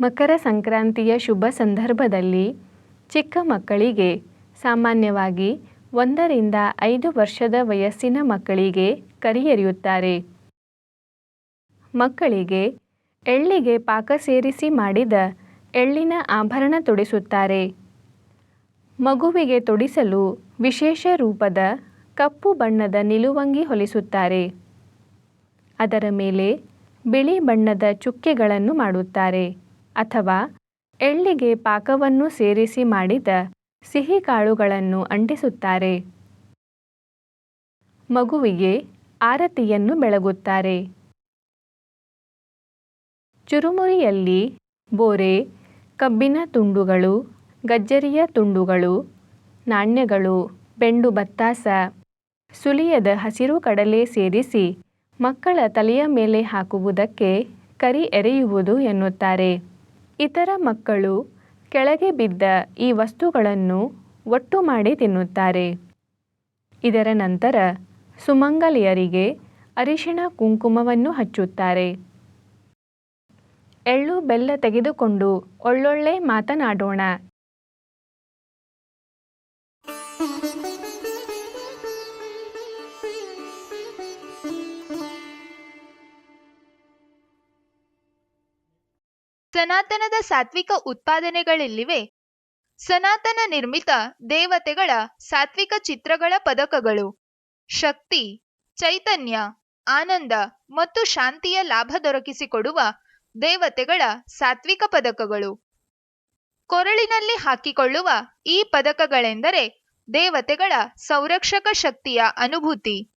ಮಕರ ಸಂಕ್ರಾಂತಿಯ ಶುಭ ಸಂದರ್ಭದಲ್ಲಿ ಚಿಕ್ಕ ಮಕ್ಕಳಿಗೆ ಸಾಮಾನ್ಯವಾಗಿ ಒಂದರಿಂದ ಐದು ವರ್ಷದ ವಯಸ್ಸಿನ ಮಕ್ಕಳಿಗೆ ಕರಿಯರಿಯುತ್ತಾರೆ. ಮಕ್ಕಳಿಗೆ ಎಳ್ಳಿಗೆ ಪಾಕ ಸೇರಿಸಿ ಮಾಡಿದ ಎಳ್ಳಿನ ಆಭರಣ ತೊಡಿಸುತ್ತಾರೆ. ಮಗುವಿಗೆ ತೊಡಿಸಲು ವಿಶೇಷ ರೂಪದ ಕಪ್ಪು ಬಣ್ಣದ ನಿಲುವಂಗಿ ಹೊಲಿಸುತ್ತಾರೆ. ಅದರ ಮೇಲೆ ಬಿಳಿ ಬಣ್ಣದ ಚುಕ್ಕೆಗಳನ್ನು ಮಾಡುತ್ತಾರೆ. ಅಥವಾ ಎಳ್ಳಿಗೆ ಪಾಕವನ್ನು ಸೇರಿಸಿ ಮಾಡಿದ ಸಿಹಿ ಕಾಳುಗಳನ್ನು ಅಂಟಿಸುತ್ತಾರೆ. ಮಗುವಿಗೆ ಆರತಿಯನ್ನು ಬೆಳಗುತ್ತಾರೆ. ಚುರುಮುರಿಯಲ್ಲಿ ಬೋರೆ, ಕಬ್ಬಿನ ತುಂಡುಗಳು, ಗಜ್ಜರಿಯ ತುಂಡುಗಳು, ನಾಣ್ಯಗಳು, ಬೆಂಡು ಬತ್ತಾಸ, ಸುಲಿಯದ ಹಸಿರು ಕಡಲೆ ಸೇರಿಸಿ ಮಕ್ಕಳ ತಲೆಯ ಮೇಲೆ ಹಾಕುವುದಕ್ಕೆ ಕರಿ ಎರೆಯುವುದು ಎನ್ನುತ್ತಾರೆ. ಇತರ ಮಕ್ಕಳು ಕೆಳಗೆ ಬಿದ್ದ ಈ ವಸ್ತುಗಳನ್ನು ಒಟ್ಟು ಮಾಡಿ ತಿನ್ನುತ್ತಾರೆ. ಇದರ ನಂತರ ಸುಮಂಗಲಿಯರಿಗೆ ಅರಿಶಿಣ ಕುಂಕುಮವನ್ನು ಹಚ್ಚುತ್ತಾರೆ. ಎಳ್ಳು ಬೆಲ್ಲ ತೆಗೆದುಕೊಂಡು ಒಳ್ಳೊಳ್ಳೆ ಮಾತನಾಡೋಣ. ಸನಾತನದ ಸಾತ್ವಿಕ ಉತ್ಪಾದನೆಗಳೆಲ್ಲಿವೆ. ಸನಾತನ ನಿರ್ಮಿತ ದೇವತೆಗಳ ಸಾತ್ವಿಕ ಚಿತ್ರಗಳ ಪದಕಗಳು. ಶಕ್ತಿ, ಚೈತನ್ಯ, ಆನಂದ ಮತ್ತು ಶಾಂತಿಯ ಲಾಭ ದೊರಕಿಸಿಕೊಡುವ ದೇವತೆಗಳ ಸಾತ್ವಿಕ ಪದಕಗಳು. ಕೊರಳಿನಲ್ಲಿ ಹಾಕಿಕೊಳ್ಳುವ ಈ ಪದಕಗಳೆಂದರೆ ದೇವತೆಗಳ ಸಂರಕ್ಷಕ ಶಕ್ತಿಯ ಅನುಭೂತಿ.